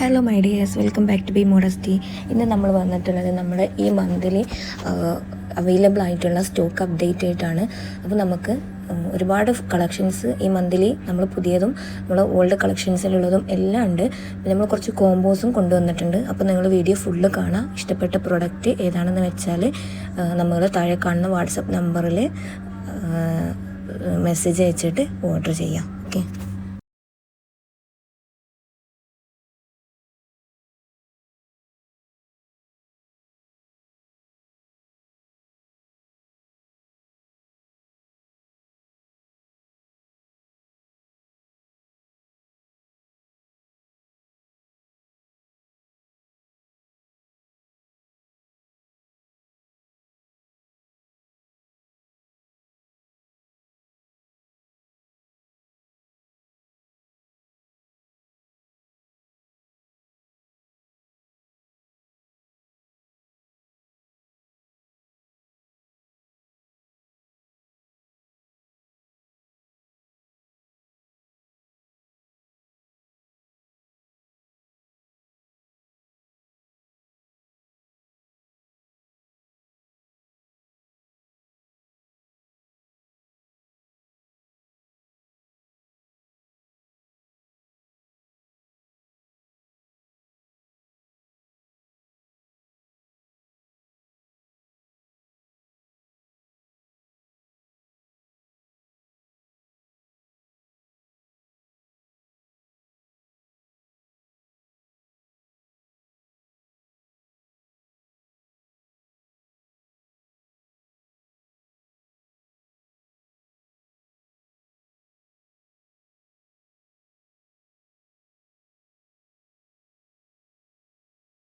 Hello my dears welcome back to be modesty ഇന്ന് നമ്മൾ വന്നിട്ടുള്ളത് നമ്മുടെ ഈ മന്തിലി അവൈലബിൾ ആയിട്ടുള്ള സ്റ്റോക്ക് അപ്ഡേറ്റ് ആയിട്ടാണ്. അപ്പോൾ നമുക്ക് ഒരുപാട് കളക്ഷൻസ് ഈ മന്തിലി നമ്മൾ പുതിയതും നമ്മൾ ഓൾഡ് കളക്ഷൻസിലുള്ളതും എല്ലാം ഉണ്ട്. നമ്മൾ കുറച്ച് കോംബോസും കൊണ്ടുവന്നിട്ടുണ്ട്. അപ്പോൾ നിങ്ങൾ വീഡിയോ ഫുള്ള് കാണാം. ഇഷ്ടപ്പെട്ട പ്രൊഡക്റ്റ് ഏതാണെന്ന് വെച്ചാൽ നമ്മൾ താഴെ കാണുന്ന വാട്സപ്പ് നമ്പറിൽ മെസ്സേജ് അയച്ചിട്ട് ഓർഡർ ചെയ്യാം. ഓക്കെ